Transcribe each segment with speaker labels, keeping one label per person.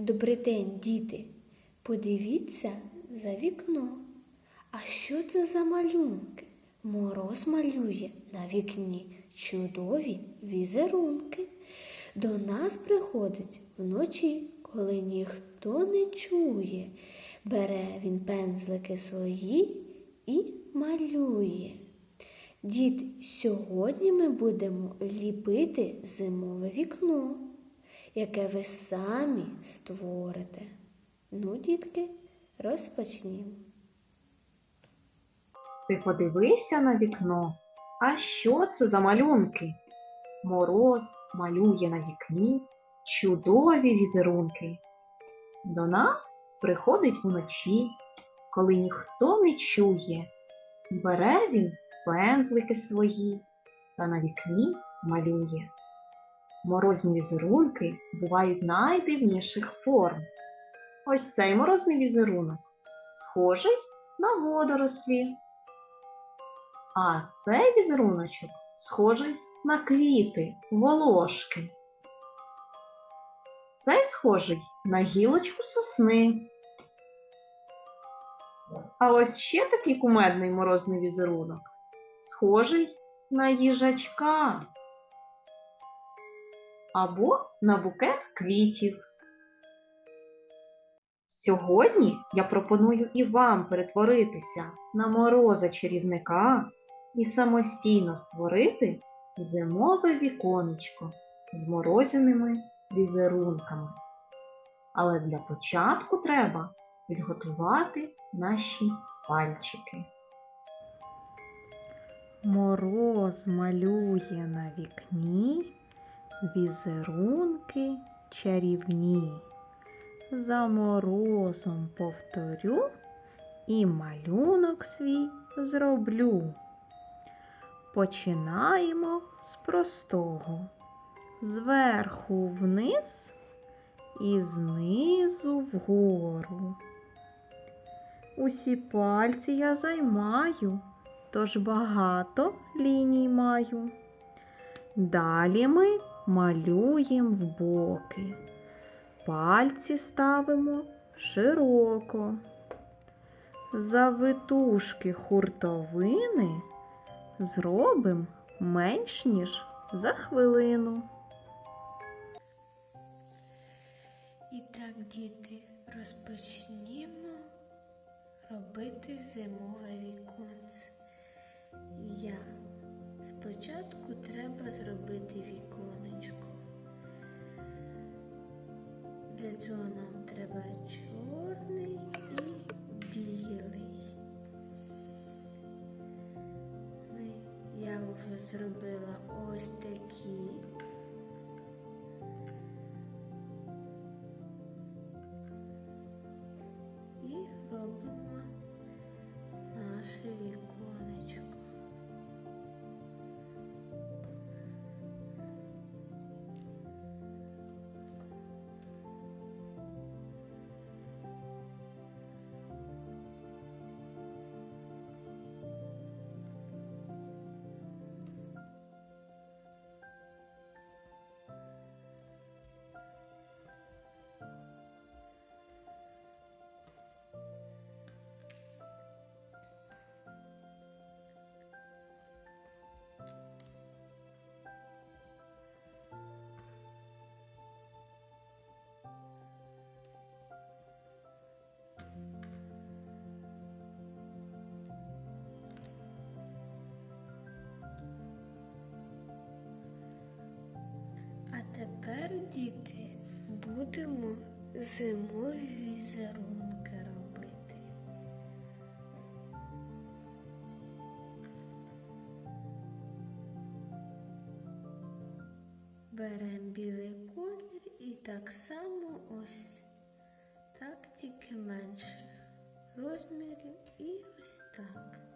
Speaker 1: Добрий день, діти. Подивіться за вікно. А що це за малюнки? Мороз малює на вікні чудові візерунки. До нас приходить вночі, коли ніхто не чує. Бере він пензлики свої і малює. Діти, сьогодні ми будемо ліпити зимове вікно, яке ви самі створите. Ну, дітки, розпочнімо.
Speaker 2: Ти подивися на вікно. А що це за малюнки? Мороз малює на вікні чудові візерунки. До нас приходить уночі, коли ніхто не чує. Бере він пензлики свої та на вікні малює. Морозні візерунки бувають найдивніших форм. Ось цей морозний візерунок схожий на водорослі. А цей візеруночок схожий на квіти, волошки. Цей схожий на гілочку сосни. А ось ще такий кумедний морозний візерунок, схожий на їжачка або на букет квітів. Сьогодні я пропоную і вам перетворитися на мороза чарівника і самостійно створити зимове віконечко з морозяними візерунками. Але для початку треба підготувати наші пальчики.
Speaker 3: Мороз малює на вікні візерунки чарівні. За морозом повторю і малюнок свій зроблю. Починаємо з простого. Зверху вниз і знизу вгору. Усі пальці я займаю, тож багато ліній маю. Далі ми малюємо в боки. Пальці ставимо широко. Завитушки хуртовини зробимо менш ніж за хвилину.
Speaker 1: І так, діти, розпочнімо робити зимове віконце. Я спочатку треба зробити віконечко. Для цього нам треба чорний і білий. Я вже зробила ось такі. І робимо наше. Діти, будемо зимові візерунки робити. Беремо білий колір і так само ось так тільки менше розмірів і ось так.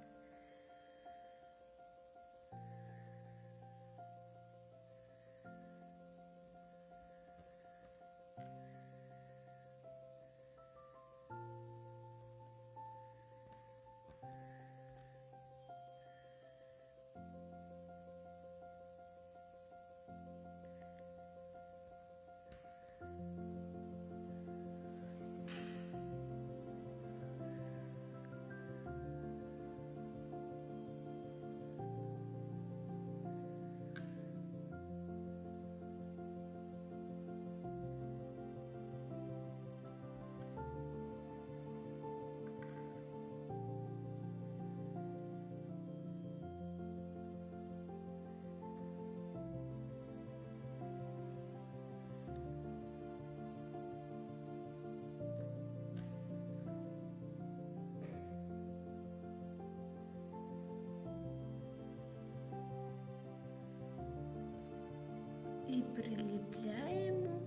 Speaker 1: приліпляємо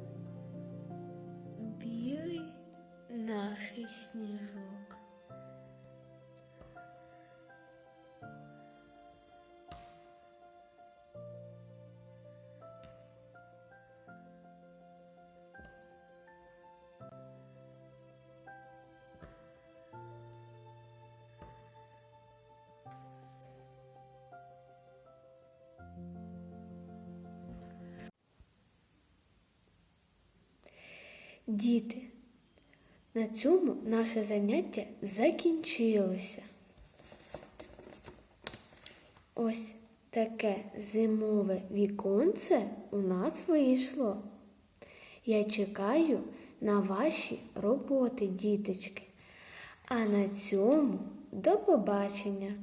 Speaker 1: білий нахи сніжок. Діти, на цьому наше заняття закінчилося. Ось таке зимове віконце у нас вийшло. Я чекаю на ваші роботи, діточки. А на цьому до побачення!